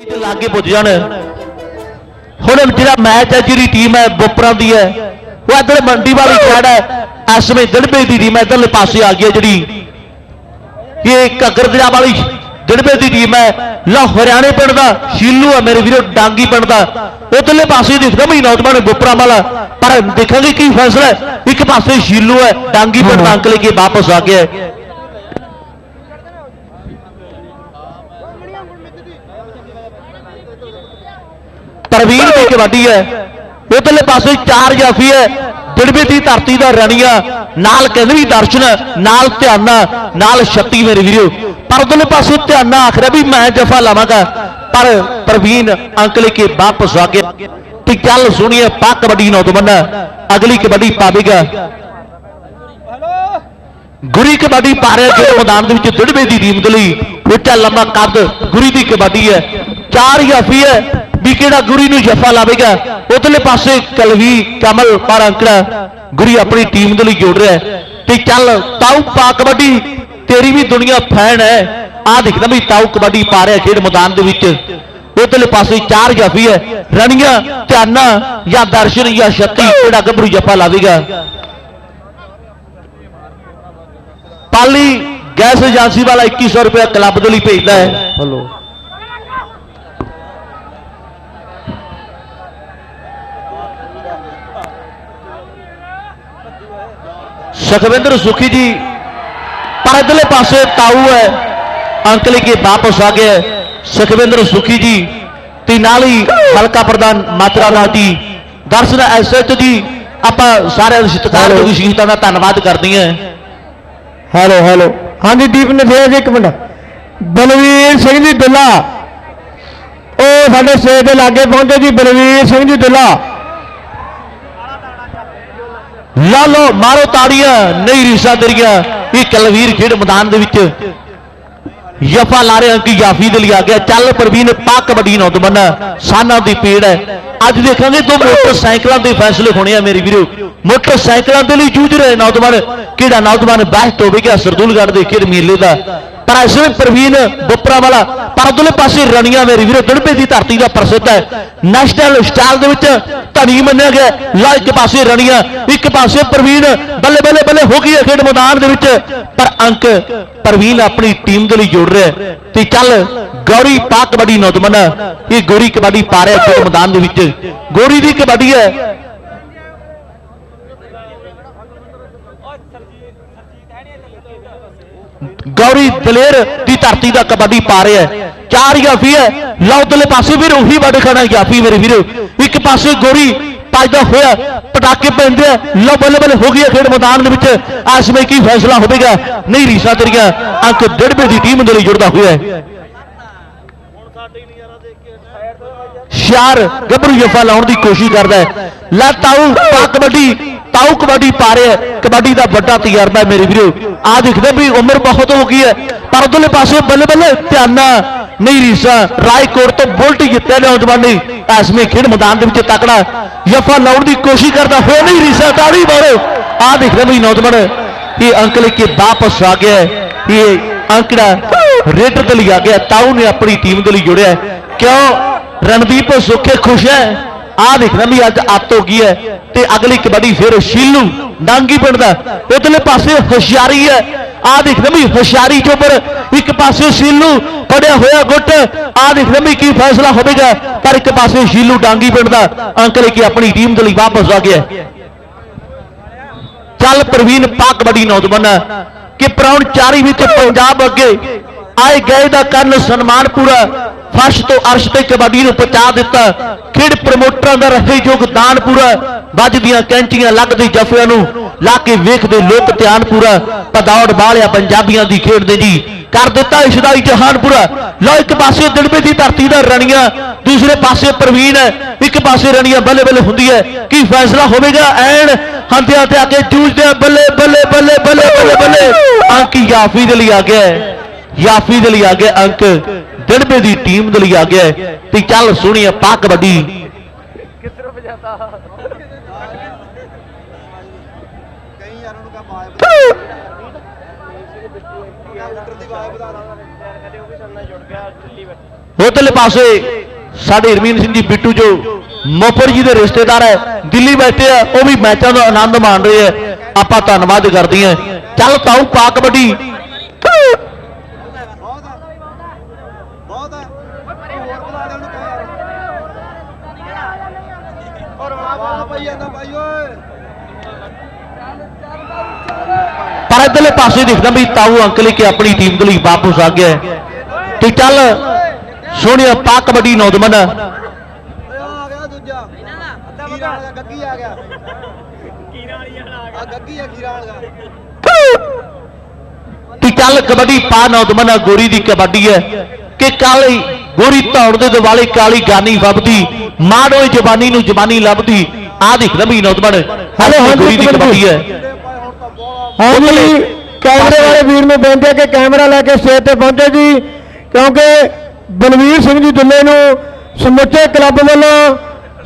ਕੇ ਪੁੱਜ ਜਾਣ। ਹੁਣ ਜਿਹੜਾ ਮੈਚ ਹੈ, ਜਿਹੜੀ ਟੀਮ ਹੈ, ਬੋਪਰਾਂ ਦੀ ਹੈ, ਉਹ ਇੱਧਰ ਮੰਡੀ ਵਾਲੀ ਸਾਈਡ ਹੈ। ਇਸ ਵੇ ਦੜਬੇ ਦੀ ਟੀਮ ਇਧਰਲੇ ਪਾਸੇ ਆ ਗਈ ਹੈ ਜਿਹੜੀ। ਇਹ ਘੱਗਰਦਿਆ ਵਾਲੀ ਦੜਬੇ ਦੀ ਟੀਮ ਹੈ। ਲੋ ਹਰਿਆਣੇ ਪਿੰਡ ਦਾ, ਸ਼ੀਲੂ ਹੈ ਮੇਰੇ ਵੀਰੋ, ਡਾਂਗੀ ਪਿੰਡ ਦਾ। ਉਧਰਲੇ ਪਾਸੇ ਦਿਖਦਾ ਵੀ ਨੌਜਵਾਨ ਬੋਪਰਾਂ ਵਾਲਾ। ਪਰ ਦੇਖਾਂਗੇ ਕੀ ਫੈਸਲਾ ਇੱਕ ਪਾਸੇ ਸ਼ੀਲੂ ਹੈ, ਡਾਂਗੀ ਪਿੰਡ ਦਾ ਅੰਕ ਲੈ ਕੇ ਵਾਪਸ ਆ ਗਿਆ ਹੈ ਪ੍ਰਵੀਨ ਦੀ ਕਬੱਡੀ ਹੈ। ਉਧਰਲੇ ਪਾਸੇ ਚਾਰ ਜਾਫੀ ਹੈ। ਦਿੜਬੇ ਦੀ ਧਰਤੀ ਦਾ ਰਣੀਆ। ਨਾਲ ਕਹਿੰਦੀ ਦਰਸ਼ਨ, ਨਾਲ ਧਿਆਨਾ, ਨਾਲ ਛੱਤੀ ਮੇਰੇ ਵੀਰੋ। ਪਰ ਉਧਰਲੇ ਪਾਸੇ ਧਿਆਨਾ ਆਖ ਰਿਹਾ ਵੀ ਮੈਂ ਜਫਾ ਲਾਵਾਂਗਾ। ਪਰ ਪ੍ਰਵੀਨ ਅੰਕਲੇ ਕੇ ਵਾਪਸ ਆ ਗਿਆ ਤੇ ਚੱਲ ਸੁਣੀਏ, ਪਾ ਕਬੱਡੀ ਨੌਜਵਾਨ, ਅਗਲੀ ਕਬੱਡੀ ਪਾਵੇਗਾ। ਗੁਰੀ ਕਬੱਡੀ ਪਾ ਰਿਹਾ ਜਿਹੜੇ ਮੈਦਾਨ ਦੇ ਵਿੱਚ ਦਿੜਬੇ ਦੀ ਟੀਮ ਦੇ ਲਈ ਉੱਚਾ ਲੰਮਾ ਕੱਦ ਗੁਰੀ ਦੀ ਕਬੱਡੀ ਹੈ। ਚਾਰ ਜਾਫੀ ਹੈ, ਵੀ ਕਿਹੜਾ ਗੁਰੀ ਨੂੰ ਜਫਾ ਲਾਵੇਗਾ? ਉਧਰਲੇ ਪਾਸੇ ਕਲਵੀ, ਕਮਲ ਪਰ ਅੰਕੜਾ, ਗੁਰੀ ਆਪਣੀ ਟੀਮ ਦੇ ਲਈ ਜੋੜ ਰਿਹਾ ਹੈ। ਤੇ ਚੱਲ, ਤਾਊ ਪਾ ਕਬੱਡੀ, ਤੇਰੀ ਵੀ ਦੁਨੀਆ ਫੈਨ ਹੈ। ਆ ਦਿਖਦਾ ਵੀ ਤਾਊ ਕਬੱਡੀ ਪਾ ਰਿਹਾ ਖੇਡ ਮੈਦਾਨ ਦੇ ਵਿੱਚ। ਉਧਰਲੇ ਪਾਸੇ ਚਾਰ ਜਾਫੀ ਹੈ, ਰਣੀਆਂ, ਧਿਆਨਾ, ਜਾਂ ਦਰਸ਼ਨ, ਜਾਂ ਸ਼ਕਤੀ ਕਿਹੜਾ ਗੱਭਰੂ ਜਫਾ ਲਾਵੇਗਾ। ਪਾਲੀ ਗੈਸ ਏਜੰਸੀ ਵਾਲਾ 2100 ਰੁਪਏ ਕਲੱਬ ਦੇ ਲਈ ਭੇਜਦਾ ਹੈ। ਹਲੋ। ਸੁਖਵਿੰਦਰ ਸੁਖੀ ਜੀ ਪਰ ਇਧਰਲੇ ਪਾਸੇ ਤਾਊ ਹੈ। ਅੰਕ ਲੈ ਕੇ ਵਾਪਸ ਆ ਗਿਆ। ਸੁਖਵਿੰਦਰ ਸੁਖੀ ਜੀ ਤੇ ਨਾਲ ਹੀ ਹਲਕਾ ਪ੍ਰਧਾਨ ਮਾਤਰਾ ਨਾਲ ਜੀ। ਦਰਸ਼ਨ ਐਸਐਚ ਜੀ ਆਪਾਂ ਸਾਰੇ ਸਤਿਕਾਰਯੋਗ ਸ਼ਹੀਦਾਂ ਦਾ ਧੰਨਵਾਦ ਕਰਦੇ ਹਾਂ। Hello hello. ਹਾਂਜੀ, ਦੀਪ ਨਥੇਜ ਇੱਕ ਮਿੰਟ। ਬਲਵੀਰ ਸਿੰਘ ਜੀ ਦੁੱਲਾ। ਉਹ ਸਾਡੇ ਸਟੇਜ ਦੇ ਲਾਗੇ ਪਹੁੰਚੇ ਜੀ, ਬਲਵੀਰ ਸਿੰਘ ਜੀ ਦੁੱਲਾ। ਲਾ ਲੋ ਮਾਰੋ ਤਾੜੀਆਂ, ਨਹੀਂ ਰੀਸਾਂ ਤੇਰੀਆਂ। ਇਹ ਕਲਵੀਰ ਖੇਡ ਮੈਦਾਨ ਦੇ ਵਿੱਚ। ਯਫਾ ਲਾ ਰਹੇ ਅੰਕੀ ਯਾਫੀ ਦੇ ਲਈ ਆ ਗਿਆ। ਚੱਲ ਪ੍ਰਵੀਨ, ਪਾਕ ਕਬੱਡੀ ਨੌਜਵਾਨ, ਸਾਨਾ ਦੀ ਪੀੜ ਹੈ। ਅੱਜ ਦੇਖਾਂਗੇ ਦੋ ਮੋਟਰਸਾਈਕਲਾਂ ਦੇ ਫੈਸਲੇ ਹੋਣੇ ਆ ਮੇਰੇ ਵੀਰੋ। ਮੋਟਰਸਾਈਕਲਾਂ ਦੇ ਲਈ ਜੂਝ ਰਹੇ ਨੌਜਵਾਨ। ਕਿਹੜਾ ਨੌਜਵਾਨ ਬੈਸਟ ਹੋਵੇਗਾ ਸਰਦੂਲਗੜ੍ਹ ਦੇ ਖੇਡ ਮੇਲੇ ਦਾ? ਪਰ ਇਸ ਵੇਲੇ ਪ੍ਰਵੀਨ ਬੁੱਪਰਾ ਵਾਲਾ ਪਰ ਪਾਸੇ ਰਣੀਆਂ ਮੇਰੇ ਵੀਰੋ ਦੜਬੇ ਦੀ ਧਰਤੀ ਦਾ ਪ੍ਰਸਿੱਧ ਹੈ। ਨੈਸ਼ਨਲ ਸਟਾਈਲ ਦੇ ਵਿੱਚ ਧਨੀ ਮੰਨਿਆ ਗਿਆ ਲਾ ਇੱਕ ਪਾਸੇ ਰਣੀਆਂ, ਇੱਕ ਪਾਸੇ ਪ੍ਰਵੀਨ, ਬੱਲੇ ਬੱਲੇ ਬੱਲੇ ਹੋ ਗਈ ਹੈ ਖੇਡ ਮੈਦਾਨ ਦੇ ਵਿੱਚ। ਪਰ ਅੰਕ ਪ੍ਰਵੀਨ ਆਪਣੀ ਟੀਮ ਦੇ ਲਈ ਜੋੜ ਰਿਹਾ ਤੇ ਚੱਲ ਗੌਰੀ ਪਾ ਕਬੱਡੀ ਨੌਜਵਾਨ, ਇਹ ਗੋਰੀ ਕਬੱਡੀ ਪਾ ਰਿਹਾ ਖੇਡ ਮੈਦਾਨ ਦੇ ਵਿੱਚ। ਗੋਰੀ ਦੀ ਕਬੱਡੀ ਹੈ। ਗੌਰੀ ਦਲੇਰ ਦੀ ਧਰਤੀ ਦਾ ਕਬੱਡੀ ਪਾ ਰਿਹਾ ਹੈ। ਚਾਰ ਯਾਫੀ ਹੈ ਲਓ ਪਾਸੇ ਵੀਰ ਉਹੀ ਵੱਡ ਖੜਾ ਯਾਫੀ ਮੇਰੇ ਵੀਰੋ। ਇੱਕ ਪਾਸੇ ਗੋਰੀ ਭੱਜਦਾ ਹੋਇਆ ਪਟਾਕੇ ਪੈਂਦੇ ਆ। ਬੱਲੇ ਬੱਲੇ ਹੋ ਗਈ ਹੈ ਖੇਡ ਮੈਦਾਨ ਦੇ ਵਿੱਚ। ਇਸ ਵਿੱਚ ਕੀ ਫੈਸਲਾ ਹੋਵੇਗਾ? ਨਹੀਂ ਰੀਸਾ ਤੇਰੀਆਂ। ਅੰਕ ਡੜਬੇ ਦੀ ਟੀਮ ਦੇ ਲਈ ਜੁੜਦਾ ਹੋਇਆ ਹੈ। ਸ਼ਾਰ ਗੱਭਰੂ ਜਫਾ ਲਾਉਣ ਦੀ ਕੋਸ਼ਿਸ਼ ਕਰਦਾ ਹੈ। ਲੈ ਤਾਊ, ਪਾ ਕਬੱਡੀ। ਤਾਊ ਕਬੱਡੀ ਪਾ ਰਿਹਾ ਕਬੱਡੀ ਦਾ ਵੱਡਾ ਤਜਰਬਾ ਹੈ ਮੇਰੇ ਵੀਰੋ। ਆ ਦੇਖਦੇ ਵੀ ਉਮਰ ਬਹੁਤ ਹੋ ਗਈ ਹੈ। ਪਰ ਉਧਰਲੇ ਪਾਸੇ ਬੱਲੇ ਬੱਲੇ ਧਿਆਨਾ ਨਹੀਂ ਰੀਸਾ, ਰਾਏਕੋਟ ਤੋਂ ਬੁਲਟ ਜਿੱਤਿਆ ਨੌਜਵਾਨ। ਨੇ ਐਸਮੇ ਖੇਡ ਮੈਦਾਨ ਦੇ ਵਿੱਚ ਤਕੜਾ ਯਫਾ ਲਾਉਣ ਦੀ ਕੋਸ਼ਿਸ਼ ਕਰਦਾ ਹੋਇਆ ਨਹੀਂ ਰੀਸਾ, ਤਾੜੀ ਮਾਰੋ। ਆ ਦਿਖਦਾ ਵੀ ਨੌਜਵਾਨ, ਇਹ ਅੰਕ ਲੈ ਕੇ ਵਾਪਸ ਆ ਗਿਆ ਇਹ ਅੰਕੜਾ ਰੇਡਰ ਦੇ ਲਈ ਆ ਗਿਆ ਤਾਊ ਨੇ ਆਪਣੀ ਟੀਮ ਦੇ ਲਈ ਜੁੜਿਆ ਕਿਉਂ? ਰਣਦੀਪ ਸੁੱਖੇ ਖੁਸ਼ ਹੈ। ਆ ਦੇਖਣਾ ਵੀ ਅੱਜ ਅੱਤ ਹੋ ਗਈ ਹੈ ਤੇ ਅਗਲੀ ਕਬੱਡੀ ਫਿਰ ਸ਼ੀਲੂ ਡਾਂਗੀ ਪਿੰਡ ਦਾ। ਉਧਰਲੇ ਪਾਸੇ ਹੁਸ਼ਿਆਰੀ ਹੈ। ਆ ਦੇਖਣਾ ਵੀ ਹੁਸ਼ਿਆਰੀ ਚੋਂ ਇੱਕ ਪਾਸੇ ਸ਼ੀਲੂ ਫੜਿਆ ਹੋਇਆ ਗੁੱਟ। ਆ ਦੇਖਣਾ ਵੀ ਕੀ ਫੈਸਲਾ ਹੋਵੇਗਾ। ਪਰ ਇੱਕ ਪਾਸੇ ਸ਼ੀਲੂ ਡਾਂਗੀ ਪਿੰਡ ਦਾ ਅੰਕ ਲੈ ਆਪਣੀ ਟੀਮ ਦੇ ਲਈ ਵਾਪਸ ਆ ਗਿਆ। ਚੱਲ ਪ੍ਰਵੀਨ ਪਾ ਕਬੱਡੀ ਨੌਜਵਾਨ ਕਿ ਪ੍ਰਾਉਣ ਚਾਰੀ ਵਿੱਚ ਪੰਜਾਬ ਅੱਗੇ ਆਏ ਗਏ ਦਾ ਕਰਨ ਸਨਮਾਨ ਪੂਰਾ। ਫਰਸ਼ ਤੋਂ ਅਰਸ਼ ਤੇ ਕਬੱਡੀ ਨੂੰ ਪਹੁੰਚਾ ਦਿੱਤਾ। ਖੇਡ ਪ੍ਰਮੋਟਰਾਂ ਦਾ ਰਹੇ ਯੋਗਦਾਨ ਪੂਰਾ। ਵੱਜਦੀਆਂ ਕੈਂਚੀਆਂ ਲੱਗਦੇ ਜਫਿਆਂ ਨੂੰ ਲਾ ਕੇ ਵੇਖਦੇ ਲੋਕ ਧਿਆਨ ਪੂਰਾ। ਪਦੌੜ ਬਾਲਿਆ ਪੰਜਾਬੀਆਂ ਦੀ ਖੇਡ ਦੇ ਜੀ। ਕਰ ਦਿੱਤਾ ਇਸ ਦਾ ਪੂਰਾ। ਲੋ ਇੱਕ ਪਾਸੇ ਦਿਲਬੇ ਦੀ ਧਰਤੀ ਦਾ ਰਣੀਆਂ, ਦੂਸਰੇ ਪਾਸੇ ਪ੍ਰਵੀਨ ਹੈ। ਇੱਕ ਪਾਸੇ ਰਣੀਆਂ ਬੱਲੇ ਬੱਲੇ ਹੁੰਦੀ ਹੈ। ਕੀ ਫੈਸਲਾ ਹੋਵੇਗਾ? ਐਨ ਹੰਦਿਆਂ ਤੇ ਆ ਕੇ ਜੂਝਦੇ ਬੱਲੇ ਬੱਲੇ ਬੱਲੇ ਬੱਲੇ ਬੱਲੇ ਬੱਲੇ। ਅੰਕ ਯਾਫੀ ਦੇ ਲਈ ਆ ਗਿਆ ਹੈ। ਯਾਫੀ ਦੇ ਲਈ ਆ ਗਿਆ ਅੰਕ ਦਿਲਬੇ ਦੀ ਟੀਮ ਦੇ ਲਈ ਆ ਗਿਆ ਤੇ ਚੱਲ ਸੁਣੀਏ ਪਾ ਕਬੱਡੀ। ਕਈ ਯਾਰ ਉਹਨੂੰ ਕਾ ਮਾਇਆ ਉਧਰਲੇ ਪਾਸੇ ਸਾਡੇ ਹਰਮੀਨ ਸਿੰਘ ਜੀ, ਬਿੱਟੂ ਜੋ ਮੋਪਰ ਜੀ ਦੇ ਰਿਸ਼ਤੇਦਾਰ ਹੈ, ਦਿੱਲੀ ਬੈਠੇ ਆ, ਉਹ ਵੀ ਮੈਚਾਂ ਦਾ ਆਨੰਦ ਮਾਣ ਰਹੇ ਆ। ਆਪਾਂ ਧੰਨਵਾਦ ਕਰਦੇ ਆ ਚੱਲ ਤਾਊ, ਪਾ ਕਬੱਡੀ ਬਹੁਤ ਆ ਬਹੁਤ ਆ ਹੋਰ ਬੁਲਾ ਦੇ ਉਹਨੂੰ ਕਹਿ ਔਰ ਵਾਹ ਭਾਈ ਜਾਂਦਾ ਭਾਈ ਓਏ ਪਰ ਇਧਰਲੇ ਪਾਸੇ ਦਿਖਦਾ ਵੀ ਤਾਊ ਅੰਕਲ ਕਿ ਆਪਣੀ ਟੀਮ ਦੇ ਲਈ ਵਾਪਸ ਆ ਗਿਆ ਹੈ। ਤੇ ਚੱਲ ਸੋਹਣਿਆ ਪਾ ਕਬੱਡੀ ਨੌਜਵਾਨ। ਆ ਗਿਆ ਦੂਜਾ। ਖੀਰਾ ਵਾਲਾ ਗੱਗੀ ਆ ਗਿਆ। ਖੀਰਾ ਵਾਲੀ ਵਾਲਾ ਆ ਗਿਆ। ਆ ਗੱਗੀ ਆ ਖੀਰਾ ਵਾਲਾ। ਕਿ ਕੱਲ ਕਬੱਡੀ ਪਾ ਨੌਜਵਾਨ ਗੋਰੀ ਦੀ ਕਬੱਡੀ ਹੈ। ਕਿ ਕੱਲ ਗੋਰੀ ਧੌਣ ਦੇ ਦਿਵਾਲੇ ਕਾਲੀ ਗਾਨੀ ਫੱਬਦੀ ਮਾੜੋ ਜਵਾਨੀ ਨੂੰ ਜਵਾਨੀ ਲੱਭਦੀ। ਆ ਦਿਖਦਾ ਵੀ ਨੌਜਵਾਨ ਹੈਲੋ, ਹਾਂਜੀ, ਦੀ ਕਬੱਡੀ ਹੈ। ਹਾਂਜੀ ਕੈਮਰੇ ਵਾਲੇ ਵੀਰ ਨੂੰ ਬੇਨਤੀ ਹੈ ਕਿ ਕੈਮਰਾ ਲੈ ਕੇ ਸਟੇਜ ਤੇ ਪਹੁੰਚੇ ਜੀ ਕਿਉਂਕਿ ਬਲਵੀਰ ਸਿੰਘ ਜੀ ਦੁੱਲੇ ਨੂੰ ਸਮੁੱਚੇ ਕਲੱਬ ਵੱਲੋਂ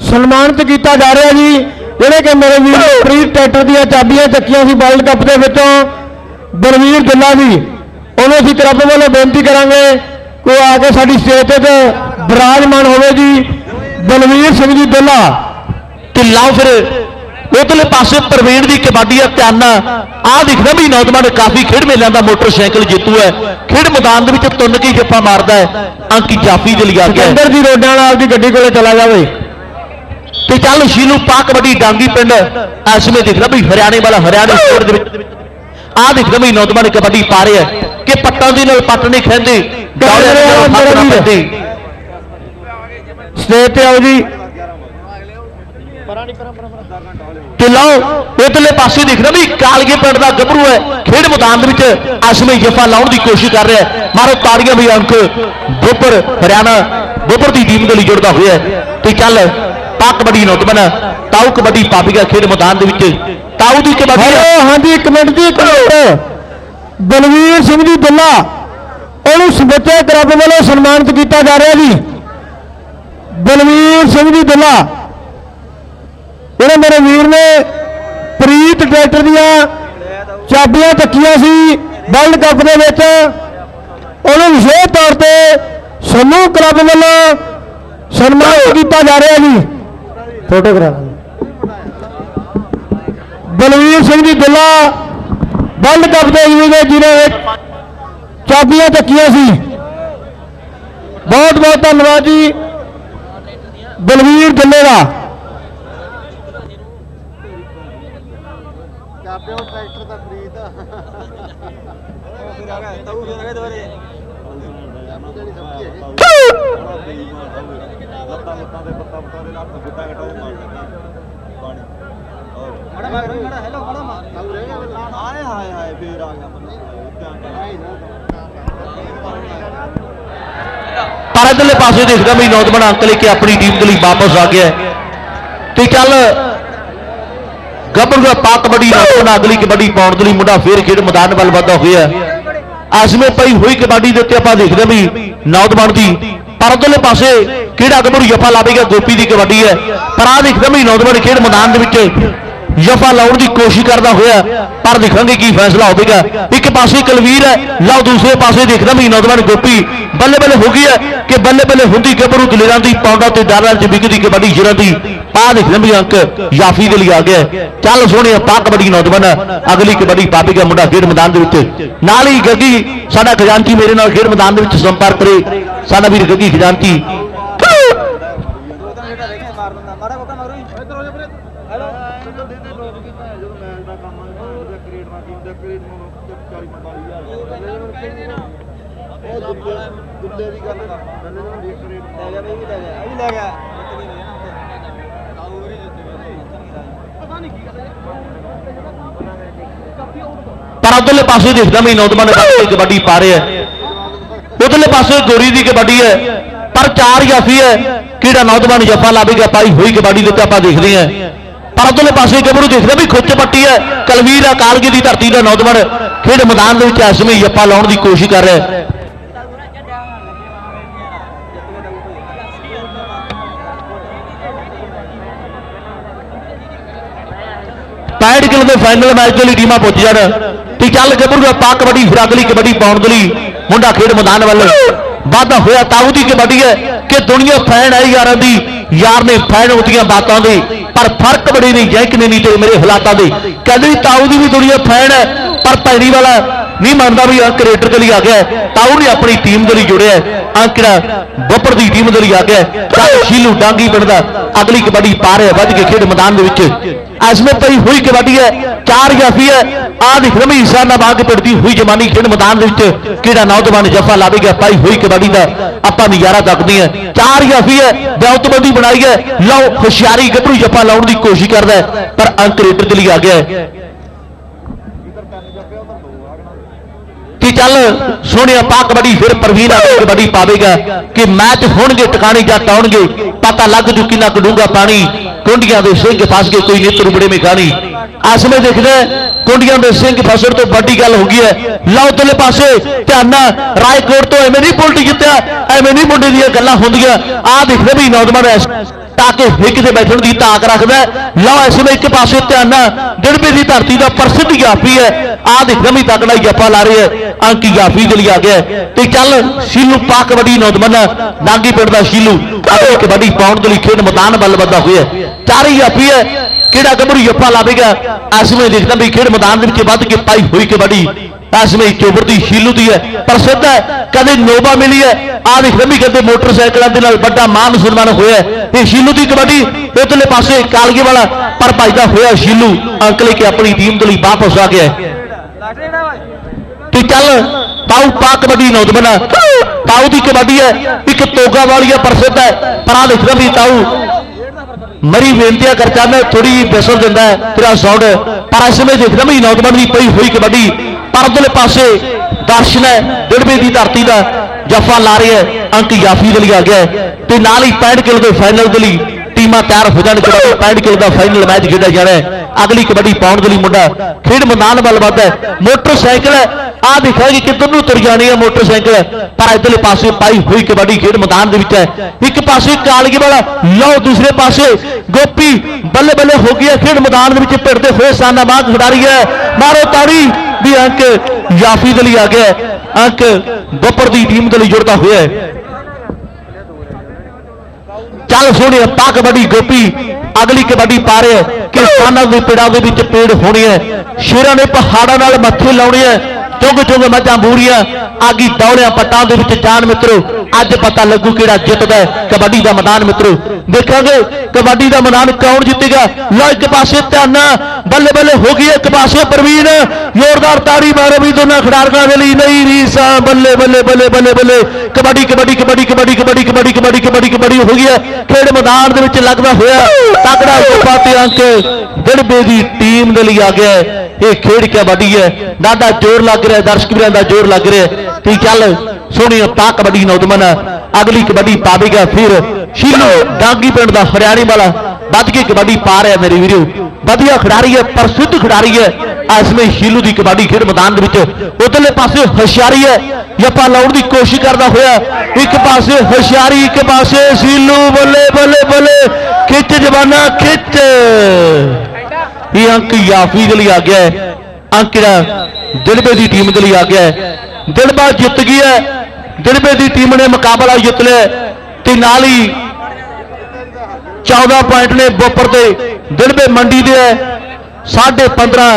ਸਨਮਾਨਿਤ ਕੀਤਾ ਜਾ ਰਿਹਾ ਜੀ ਜਿਹੜੇ ਕਿ ਮੇਰੇ ਵੀਰ ਪ੍ਰੀਤ ਟਰੈਕਟਰ ਦੀਆਂ ਚਾਬੀਆਂ ਚੱਕੀਆਂ ਸੀ ਵਰਲਡ ਕੱਪ ਦੇ ਵਿੱਚੋਂ ਬਲਵੀਰ ਦੁੱਲਾ ਜੀ ਉਹਨੂੰ ਅਸੀਂ ਕਲੱਬ ਵੱਲੋਂ ਬੇਨਤੀ ਕਰਾਂਗੇ ਕਿ ਉਹ ਆ ਕੇ ਸਾਡੀ ਸਟੇਜ ਤੇ ਬਿਰਾਜਮਾਨ ਹੋਵੇ ਜੀ। ਬਲਵੀਰ ਸਿੰਘ ਜੀ ਦੁੱਲਾ ਤੇ ਲਾਓ ਫਿਰ। ਉਧਰਲੇ ਪਾਸੇ ਪ੍ਰਵੀਨ ਦੀ ਕਬੱਡੀ ਦਾ ਧਿਆਨ ਆ ਦਿਖਦਾ ਵੀ ਨੌਜਵਾਨ ਕਾਫੀ ਖੇਡ ਮੇਲਿਆਂ ਦਾ ਮੋਟਰਸਾਈਕਲ ਜੇਤੂ ਹੈ। ਖੇਡ ਮੈਦਾਨ ਦੇ ਵਿੱਚ ਤੁੰਨ ਕੇ ਜੱਫਾ ਮਾਰਦਾ ਹੈ। ਅੰਕੀ ਜਾਫੀ ਦੇ ਲਈ ਆ ਗਿਆ। ਸਿਕੰਦਰ ਜੀ ਰੋਡਾਂ ਵਾਲਾ ਆਪਦੀ ਗੱਡੀ ਕੋਲੇ ਚਲਾ ਜਾਵੇ। ਤੇ ਚੱਲ ਸ਼ੀਨੂ ਪਾ ਕਬੱਡੀ ਡਾਂਗੀ ਪਿੰਡ। ਐਸਮੇ ਦਿਖਦਾ ਵੀ ਹਰਿਆਣੇ ਵਾਲਾ ਹਰਿਆਣੇ ਸਟੇਟ ਦੇ ਵਿੱਚ ਆ ਦਿਖਦਾ ਵੀ ਨੌਜਵਾਨ ਕਬੱਡੀ ਪਾ ਰਿਹਾ ਹੈ ਕਿ ਪੱਟਾਂ ਦੀ ਨਾਲ ਪੱਟ ਨਹੀਂ ਖੈਂਦੇ ਦੇ ਸਟੇਜ ਤੇ ਆਓ ਜੀ। ਤੇ ਲਓ ਉਧਰਲੇ ਪਾਸੇ ਦਿਖਦਾ ਵੀ ਕਾਲਗੇ ਪਿੰਡ ਦਾ ਗੱਭਰੂ ਹੈ ਖੇਡ ਮੈਦਾਨ ਦੇ ਵਿੱਚ ਐਸਮੇ ਜੱਫਾ ਲਾਉਣ ਦੀ ਕੋਸ਼ਿਸ਼ ਕਰ ਰਿਹਾ ਹੈ। ਮਾਰੋ ਤਾੜੀਆਂ ਵੀ ਅੰਕ ਬੋਪਰ ਹਰਿਆਣਾ ਬੋਪਰ ਦੀ ਟੀਮ ਦੇ ਲਈ ਜੁੜਦਾ ਹੋਇਆ ਤੇ ਚੱਲ ਪਾ ਕਬੱਡੀ ਨੌਜਵਾਨ ਤਾਊ ਕਬੱਡੀ ਪਾਪੀਗਾ ਖੇਡ ਮੈਦਾਨ ਦੇ ਵਿੱਚ। ਤਾਊ ਦੀ ਕਬੱਡੀ ਹਾਂਜੀ ਇੱਕ ਮਿੰਟ ਮਿੰਟ। ਬਲਵੀਰ ਸਿੰਘ ਜੀ ਦੁੱਲਾ ਉਹਨੂੰ ਸਮੁੱਚੇ ਕਲੱਬ ਵੱਲੋਂ ਸਨਮਾਨਿਤ ਕੀਤਾ ਜਾ ਰਿਹਾ ਜੀ। ਬਲਵੀਰ ਸਿੰਘ ਜੀ ਦੁੱਲਾ ਜਿਹੜੇ ਮੇਰੇ ਵੀਰ ਨੇ ਪ੍ਰੀਤ ਟਰੈਕਟਰ ਦੀਆਂ ਚਾਬੀਆਂ ਚੱਕੀਆਂ ਸੀ ਵਰਲਡ ਕੱਪ ਦੇ ਵਿੱਚ ਉਹਨੂੰ ਵਿਸ਼ੇਸ਼ ਤੌਰ ਤੇ ਸਮੂਹ ਕਲੱਬ ਵੱਲੋਂ ਸਨਮਾਨਿਤ ਕੀਤਾ ਜਾ ਰਿਹਾ ਜੀ। Photograph Balvir Singh ji Dulla world cup ਦੇ ਜਿਹਨੇ ਜਿਹਨੇ ਚਾਬੀਆਂ ਚੱਕੀਆਂ ਸੀ। ਬਹੁਤ ਬਹੁਤ ਧੰਨਵਾਦ ਜੀ ਬਲਵੀਰ ਦੁੱਲੇ ਦਾ ਚਾਬੇ ਉਹ ਟਰੈਕਟਰ ਦਾ ਖਰੀਦ। ਫਿਰ ਆ ਗਿਆ ਤਾਊ ਫਿਰ ਆ ਗਿਆ ਦੁਬਾਰੇ ਜਿਹੜੀ ਸਬਜ਼ੀ ਹੈ ਲੱਤਾਂ ਲੱਤਾਂ ਦੇ ਪੱਤਾ ਪੱਤਾ ਦੇ ਲੱਤ ਗੁੱਟਾ ਘਟਾ ਪਾਣੀ ਮੜਾ ਮੜਾ ਹੈਲੋ ਮੜਾ ਮਾ ਤਾਊ ਰਹਿ ਗਿਆ ਆਏ ਹਾਏ ਹਾਏ ਫੇਰ ਆ ਗਿਆ ਪਰ ਇਧਰਲੇ ਪਾਸੇ ਦੇਖਦਾ ਵੀ ਨੌਜਵਾਨ ਅੰਕਲ ਕਿ ਆਪਣੀ ਟੀਮ ਦੇ ਲਈ ਵਾਪਸ ਆ ਗਿਆ ਤੇ ਚੱਲ ਗੱਭਰੂ ਦਾ ਪਾ ਕਬੱਡੀ ਨੌਜਵਾਨ ਅਗਲੀ ਕਬੱਡੀ ਪਾਉਣ ਦੇ ਲਈ ਮੁੰਡਾ ਫੇਰ ਖੇਡ ਮੈਦਾਨ ਵੱਲ ਵਧਦਾ ਹੋਇਆ ਆਸਮੇ ਪਈ ਹੋਈ ਕਬੱਡੀ ਦੇ ਉੱਤੇ ਆਪਾਂ ਦੇਖਦੇ ਵੀ ਨੌਜਵਾਨ ਦੀ ਪਰ ਉਧਰਲੇ ਪਾਸੇ ਕਿਹੜਾ ਗੱਭਰੂ ਜਫਾ ਲਾਵੇਗਾ, ਗੋਪੀ ਦੀ ਕਬੱਡੀ ਹੈ। ਪਰ ਆ ਦੇਖਦੇ ਵੀ ਨੌਜਵਾਨ ਖੇਡ ਮੈਦਾਨ ਦੇ ਵਿੱਚ ਯਫਾ ਲਾਉਣ ਦੀ ਕੋਸ਼ਿਸ਼ ਕਰਦਾ ਹੋਇਆ ਪਰ ਦੇਖਾਂਗੇ ਕੀ ਫੈਸਲਾ ਹੋਵੇਗਾ। ਇੱਕ ਪਾਸੇ ਕਲਵੀਰ ਹੈ, ਲਓ ਦੂਸਰੇ ਪਾਸੇ ਦੇਖਦਾ ਵੀ ਨੌਜਵਾਨ ਗੋਪੀ ਬੱਲੇ ਬੱਲੇ ਹੋ ਗਈ ਹੈ ਕਿ ਬੱਲੇ ਬੱਲੇ ਹੁੰਦੀ ਗੱਭਰੂ ਦਲੇਰਾਂ ਦੀ ਪੌਂਡਾ ਤੇ ਡਾਰਾਂ ਚ ਵਿਕਦੀ ਕਬੱਡੀ ਜਿਰਾਂ ਦੀ ਪਾ ਦੇਖਦਾ ਵੀ ਅੰਕ ਯਾਫੀ ਦੇ ਲਈ ਆ ਗਿਆ। ਚੱਲ ਸੋਹਣਿਆ ਪਾ ਕਬੱਡੀ ਨੌਜਵਾਨ ਅਗਲੀ ਕਬੱਡੀ ਪਾਪੇਗਾ ਮੁੰਡਾ ਖੇਡ ਮੈਦਾਨ ਦੇ ਵਿੱਚ। ਨਾਲ ਹੀ ਗੱਗੀ ਸਾਡਾ ਖਜ਼ਾਨਚੀ ਮੇਰੇ ਨਾਲ ਖੇਡ ਮੈਦਾਨ ਦੇ ਵਿੱਚ ਸੰਪਰਕ ਕਰੇ। ਸਾਡਾ ਵੀਰ ਗੱਗੀ ਖਜ਼ਾਨਚੀ। ਦੋ ਤਾਂ ਜਿਹੜਾ ਰਹਿ ਗਿਆ ਮਾਰ ਦਿੰਦਾ ਮਾੜਾ ਕੋਕਾ ਮਗਰੋਂ ਹੀ ਇੱਧਰ ਹੋ ਜਾ ਵੀਰੇ ਹੈਲੋ ਇੱਧਰ ਦੇ ਦੇ ਲੋਕ ਕੀਤਾ ਜਦੋਂ ਮੈਚ ਦਾ ਕੰਮ ਆ ਉਹਦਾ ਕ੍ਰੀਏਟ ਨਾਲ ਟੀਮ ਦਾ ਕ੍ਰੀਏਟ ਨੂੰ 40 45000 ਉਹ ਦੁੱਲੇ ਦੁੱਲੇ ਦੀ ਗੱਲ ਕਰ ਦੁੱਲੇ ਨੂੰ ਲੀਕ ਕ੍ਰੀਏਟ ਲੈ ਗਿਆ ਵੀ ਲੈ ਗਿਆ। ਇਹ ਵੀ ਲੈ ਗਿਆ ਜਿੱਤ ਗਏ ਨੇ ਨਾ ਤਾਊ ਵੀ ਜਿੱਤ ਗਏ ਪਤਾ ਨਹੀਂ ਕੀ ਗੱਲ ਪਰ ਉਧਰਲੇ ਪਾਸੇ ਦੇਖਦਾ ਮੈਂ ਨੌਜਵਾਨ ਅਗਲੀ ਕਬੱਡੀ ਪਾ ਰਿਹਾ ਹੈ। ਉਧਰਲੇ ਪਾਸੇ ਗੋਰੀ ਦੀ ਕਬੱਡੀ ਹੈ। ਪਰ ਚਾਰ ਜਾਫੀ ਹੈ। ਕਿਹੜਾ ਨੌਜਵਾਨ ਜੱਫਾ ਲਾਵੇਗਾ ਪਾਈ ਹੋਈ ਕਬੱਡੀ ਦੇ ਉੱਤੇ ਆਪਾਂ ਦੇਖਦੇ ਹਾਂ। ਪਰ ਉਧਰਲੇ ਪਾਸੇ ਗੱਭਰੂ ਦੇਖਦਾ ਵੀ ਖੁੱਚ ਪੱਟੀ ਹੈ। ਕਲਵੀਰ ਅਕਾਲਗੀ ਦੀ ਧਰਤੀ ਦਾ ਨੌਜਵਾਨ ਖੇਡ ਮੈਦਾਨ ਦੇ ਵਿੱਚ ਇਸ ਸਮੇਂ ਜੱਫਾ ਲਾਉਣ ਦੀ ਕੋਸ਼ਿਸ਼ ਕਰ ਰਿਹਾ ਹੈ ਪੈਡ ਦੇ ਫਾਈਨਲ ਮੈਚ ਦੇ ਲਈ ਟੀਮਾਂ ਪੁੱਜ ਜਾਣ। ਤੇ ਚੱਲ ਗੱਭਰੂ ਪਾ ਕਬੱਡੀ, ਫਿਰ ਅਗਲੀ ਕਬੱਡੀ ਪਾਉਣ ਦੇ ਲਈ ਮੁੰਡਾ ਖੇਡ ਮੈਦਾਨ ਵੱਲ। ਵਾਧਾ ਹੋਇਆ ਤਾਊ ਦੀ ਕਬੱਡੀ ਹੈ ਕਿ ਦੁਨੀਆ ਫੈਨ ਹੈ ਯਾਰਾਂ ਦੀ। ਯਾਰ ਨੇ ਫੈਨ ਉਹਦੀਆਂ ਬਾਤਾਂ ਦੇ, ਪਰ ਫ਼ਰਕ ਬੜੀ ਨਹੀਂ ਜੈਕ ਨੇ ਨਹੀਂ ਤੇ ਮੇਰੇ ਹਾਲਾਤਾਂ ਦੇ। ਕਹਿੰਦੇ ਤਾਊ ਦੀ ਵੀ ਦੁਨੀਆ ਫੈਨ ਹੈ, ਪਰ ਭੈਣੀ ਵਾਲਾ ਨਹੀਂ ਮੰਨਦਾ ਵੀ ਆ ਕ੍ਰੀਏਟਰ ਦੇ ਲਈ ਆ ਗਿਆ ਤਾਂ ਉਹਨੇ ਆਪਣੀ ਟੀਮ ਦੇ ਲਈ ਜੁੜਿਆ ਆ ਬੱਪਰ ਦੀ ਟੀਮ ਦੇ ਲਈ ਆ ਗਿਆ ਹੈ। ਸ਼ੀਲੂ ਡਾਂਗੀ ਬਣਦਾ। ਅਗਲੀ ਕਬੱਡੀ ਪਾ ਰਿਹਾ ਵੱਧ ਕੇ ਖੇਡ ਮੈਦਾਨ ਦੇ ਵਿੱਚ। ਐਸਮੇ ਪਈ ਹੋਈ ਕਬੱਡੀ ਹੈ, ਚਾਰ ਜਾਫੀ ਹੈ। ਆ ਦਿਖ ਰਮੀ ਇਸ਼ਾਰਾ ਨਾਲ ਬਾਗ ਪਿੜਦੀ ਹੋਈ ਜਮਾਨੀ ਖੇਡ ਮੈਦਾਨ ਦੇ ਵਿੱਚ। ਕਿਹੜਾ ਨੌਜਵਾਨ ਜਫਾ ਲਾਵੇਗਾ ਪਾਈ ਹੋਈ ਕਬੱਡੀ ਦਾ। ਆਪਾਂ ਨਜ਼ਾਰਾ ਦੱਕਦੇ ਆ ਚਾਰ ਜਾਫੀ ਹੈ ਬਿਆਉਤਬੰਦੀ ਬਣਾਈ ਹੈ। ਲਓ, ਹੁਸ਼ਿਆਰੀ ਗੱਭਰੂ ਜਫਾ ਲਾਉਣ ਦੀ ਕੋਸ਼ਿਸ਼ ਕਰਦਾ ਪਰ ਅੰਕ ਰੇਟਰ ਦੇ ਲਈ ਆ ਗਿਆ ਕਿ ਚੱਲ, ਸੋਹਣਿਆ ਪਾਕ ਬੜੀ, ਫਿਰ ਪ੍ਰਵੀਨ ਆ ਕੇ ਕਬੱਡੀ ਪਾਵੇਗਾ ਕਿ ਮੈਚ ਹੋਣਗੇ, ਟਿਕਾਣੀ ਜਾਂ ਟਾਉਣਗੇ, ਪਤਾ ਲੱਗ ਜੂ ਕਿੰਨਾ ਕਡੂੰਗਾ ਪਾਣੀ, ਕੁੰਡੀਆਂ ਦੇ ਸਿੰਘ ਫਸ ਕੇ ਕੋਈ ਨਿੱਤ ਰੁਬੜੇ ਮੇ ਖਾਣੀ ਆਸਮੇ ਦੇਖਦਾ ਕੁੰਡੀਆਂ ਦੇ ਸਿੰਘ ਫਸਣ ਤੋਂ ਵੱਡੀ ਗੱਲ ਹੋ ਗਈ ਹੈ। ਲਓ ਤਲੇ ਪਾਸੇ, ਧਿਆਨ ਨਾਲ, ਰਾਏਕੋਟ ਤੋਂ ਐਵੇਂ ਨਹੀਂ ਪੁਲਟੀ ਜਿੱਤਿਆ, ਐਵੇਂ ਨਹੀਂ ਮੁੰਡੇ ਦੀਆਂ ਗੱਲਾਂ ਹੁੰਦੀਆਂ। ਆਹ ਦੇਖਦੇ ਵੀ ਨੌਜਵਾਨ ਐਸ تاکہ ہک دے بیٹھن دی تاک رکھدا ہے لو اس ویلے ایک پاسے دھیان ڈڑبے دی دھرتی دا پرسد یافی ہے آ دیکھ رمی تکڑا یپا لا رہی ہے انکی یافی دے ہے تے چل شیلو پاک بڑی نوجمنا ناگی پنڈ دا شیلو اگے کبڈی پاؤن دلی کھیڈ میدان بل بدا ہویا ہے چاری یافی ہے کیڑا گبر یپا لاوے گا اس میں دیکھنا بھی کھیڈ میدان دے وچ ود کے پائی ہوئی کبڈی ਇਸ ਵੇਲੇ ਚੋਬਰ ਦੀ ਸ਼ੀਲੂ ਦੀ ਹੈ ਪ੍ਰਸਿੱਧ ਹੈ ਕਦੇ ਨੋਬਾ ਮਿਲੀ ਹੈ। ਆ ਦੇਖ ਰਮੀ ਕਹਿੰਦੇ ਮੋਟਰਸਾਈਕਲਾਂ ਦੇ ਨਾਲ ਵੱਡਾ ਮਾਂ ਮੁਸਲਮਾਨ ਹੋਇਆ ਇਹ ਸ਼ੀਲੂ ਦੀ ਕਬੱਡੀ ਉਤਲੇ ਪਾਸੇ ਕਾਲਗੇ ਵਾਲਾ, ਪਰ ਭਜਦਾ ਹੋਇਆ ਸ਼ੀਲੂ ਅੰਕ ਲੈ ਕੇ ਆਪਣੀ ਟੀਮ ਦੇ ਲਈ ਵਾਪਸ ਆ ਗਿਆ ਹੈ। ਤੇ ਚੱਲ, ਤਾਊ ਪਾ ਕਬੱਡੀ ਨੌਜਵਾਨ ਤਾਊ ਦੀ ਕਬੱਡੀ ਹੈ, ਇੱਕ ਤੋਗਾ ਵਾਲੀ ਹੈ ਪ੍ਰਸਿੱਧ ਹੈ। ਪਰ ਆ ਦੇਖ ਵੀ ਤਾਊ ਮਰੀ ਬੇਨਤੀਆਂ ਕਰ ਚਾਹਨਾ ਥੋੜੀ ਬਿਸਰ ਦਿੰਦਾ, ਤੇਰਾ ਸੌਂਡ। ਪਰ ਇਸ ਵੇਲੇ ਦੇਖਦਾ ਵੀ ਨੌਜਵਾਨ ਦੀ ਪਈ ਹੋਈ ਕਬੱਡੀ ਪਰ ਉਧਰਲੇ ਪਾਸੇ ਦਰਸ਼ਨ ਹੈ ਡਿੜਬੇ ਦੀ ਧਰਤੀ ਦਾ ਜਫਾ ਲਾ ਰਿਹਾ ਹੈ, ਅੰਕ ਯਾਫ਼ੀ ਦੇ ਲਈ ਆ ਗਿਆ ਤੇ ਨਾਲ ਹੀ 65 ਕਿਲੋ ਦੇ ਫਾਈਨਲ ਦੇ ਲਈ ਟੀਮਾਂ ਤਿਆਰ ਹੋ ਜਾਣ ਕਬੱਡੀ 65 ਕਿਲੋ ਦਾ ਫਾਈਨਲ ਮੈਚ ਖੇਡਿਆ ਜਾਣਾ ਹੈ। ਅਗਲੀ ਕਬੱਡੀ ਪਾਉਣ ਦੇ ਲਈ ਮੁੰਡਾ ਖੇਡ ਮੈਦਾਨ ਵੱਲ ਵੱਧਦਾ ਹੈ। ਮੋਟਰਸਾਈਕਲ ਹੈ ਆ ਦਿਖਾ ਕਿੱਧਰ ਨੂੰ ਤੁਰ ਜਾਣੀ ਹੈ ਮੋਟਰਸਾਈਕਲ ਪਰ ਇਧਰਲੇ ਪਾਸੇ ਪਾਈ ਹੋਈ ਕਬੱਡੀ ਖੇਡ ਮੈਦਾਨ ਦੇ ਵਿੱਚ ਹੈ। ਇੱਕ ਪਾਸੇ ਕਾਲਗੀ ਵਾਲਾ, ਲਓ ਦੂਸਰੇ ਪਾਸੇ ਗੋਪੀ ਬੱਲੇ ਬੱਲੇ ਹੋ ਗਿਆ ਖੇਡ ਮੈਦਾਨ ਦੇ ਵਿੱਚ ਭਿੜਦੇ ਹੋਏ ਸਾਨਾ ਬਾਗ ਖਿਡਾਰੀ ਹੈ। ਮਾਰੋ ਤਾੜੀ ਵੀ ਅੰਕ ਯਾਫ਼ੀ ਦੇ ਲਈ ਆ ਗਿਆ ਅੰਕ ਬੱਪਰ ਦੀ ਟੀਮ ਦੇ ਲਈ ਜੁੜਦਾ ਹੋਇਆ ਹੈ। ਚੱਲ ਸੋਹਣਿਆ ਪਾ ਕਬੱਡੀ ਗੋਪੀ, ਅਗਲੀ ਕਬੱਡੀ ਪਾ ਰਿਹਾ ਕਿਸਾਨਾਂ ਦੇ ਪਿੜਾਂ ਦੇ ਵਿੱਚ ਪੇੜ ਹੋਣੇ ਹੈ। ਸ਼ੇਰਾਂ ਨੇ ਪਹਾੜਾਂ ਨਾਲ ਮੱਥੇ ਲਾਉਣੇ ਹੈ। ਚੁੰਗ ਚੁੰਗ ਮੱਝਾਂ ਬੂਰੀਆਂ ਆਗੀ ਦੌੜਿਆ ਪੱਟਾਂ ਦੇ ਵਿੱਚ ਜਾਨ ਮਿੱਤਰੋ, ਅੱਜ ਪਤਾ ਲੱਗੂ ਕਿਹੜਾ ਜਿੱਤਦਾ ਹੈ ਕਬੱਡੀ ਦਾ ਮੈਦਾਨ ਮਿੱਤਰੋ। ਦੇਖਾਂਗੇ ਕਬੱਡੀ ਦਾ ਮੈਦਾਨ ਕੌਣ ਜਿੱਤੇਗਾ। ਲਓ ਇੱਕ ਪਾਸੇ ਧਿਆਨ ਬੱਲੇ ਬੱਲੇ ਹੋ ਗਈ ਇੱਕ ਪਾਸੇ ਪ੍ਰਵੀਨ। ਜ਼ੋਰਦਾਰ ਤਾੜੀ ਮਾਰੋ ਵੀ ਦੋਨਾਂ ਖਿਡਾਰੀਆਂ ਦੇ ਲਈ ਨਹੀਂ ਰੀਸਾ ਬੱਲੇ ਬੱਲੇ ਬੱਲੇ ਬੱਲੇ ਬੱਲੇ। ਕਬੱਡੀ ਕਬੱਡੀ ਕਬੱਡੀ ਕਬੱਡੀ ਕਬੱਡੀ ਕਬੱਡੀ ਕਬੱਡੀ ਕਬੱਡੀ ਕਬੱਡੀ ਹੋ ਗਈ ਹੈ। ਖੇਡ ਮੈਦਾਨ ਦੇ ਵਿੱਚ ਲੱਗਦਾ ਹੋਇਆ ਤਕੜਾ ਜੱਫਾ ਤੇ ਅੰਕ। ਦਿੜਬੇ ਦੀ ਟੀਮ ਦੇ ਲਈ ਆ ਗਿਆ ਹੈ। ਇਹ ਖੇਡ ਕਬੱਡੀ ਹੈ? ਦਾਦਾ ਜ਼ੋਰ ਲੱਗ ਰਿਹਾ, ਦਰਸ਼ਕ ਵੀਰਾਂ ਦਾ ਜ਼ੋਰ ਲੱਗ ਰਿਹਾ। ਤੇ ਚੱਲ ਸੋਹਣੀ ਪਾ ਕਬੱਡੀ ਨੌਜਵਾਨ ਅਗਲੀ ਕਬੱਡੀ ਪਾਵੇਗਾ ਫਿਰ। ਸ਼ੀਲੋ, ਡਾਂਗੀ ਪਿੰਡ ਦਾ ਹਰਿਆਣੇ ਵਾਲਾ। ਵੱਧ ਕੇ ਕਬੱਡੀ ਪਾ ਰਿਹਾ ਮੇਰੇ ਵੀਰੋ। ਵਧੀਆ ਖਿਡਾਰੀ ਹੈ, ਪ੍ਰਸਿੱਧ ਖਿਡਾਰੀ ਹੈ। ਇਸ ਵੇਲੇ ਸ਼ੀਲੂ ਦੀ ਕਬੱਡੀ ਖੇਡ ਮੈਦਾਨ ਦੇ ਵਿੱਚ ਉਧਰਲੇ ਪਾਸੇ ਹੁਸ਼ਿਆਰੀ ਹੈ। ਜੱਪਾ ਲਾਉਣ ਦੀ ਕੋਸ਼ਿਸ਼ ਕਰਦਾ ਹੋਇਆ, ਇੱਕ ਪਾਸੇ ਹੁਸ਼ਿਆਰੀ, ਇੱਕ ਪਾਸੇ ਸ਼ੀਲੂ। ਬੱਲੇ ਬੱਲੇ ਬੱਲੇ। ਖਿੱਚ ਜਵਾਨਾ, ਖਿੱਚ। ਇਹ ਅੰਕ ਯਾਫੀ ਦੇ ਲਈ ਆ ਗਿਆ ਹੈ। ਅੰਕ ਜਿਹੜਾ ਦਿਲਬੇ ਦੀ ਟੀਮ ਦੇ ਲਈ ਆ ਗਿਆ ਹੈ। ਦਿਲਬਾ ਜਿੱਤ ਗਈ ਹੈ। ਦਿਲਬੇ ਦੀ ਟੀਮ ਨੇ ਮੁਕਾਬਲਾ ਜਿੱਤ ਲਿਆ ਤੇ ਨਾਲ ਹੀ 14 ਪੁਆਇੰਟ ਨੇ ਬੋਪਰ ਤੇ ਦਿਲਬੇ ਮੰਡੀ ਦੇ ਹੈ। 15.5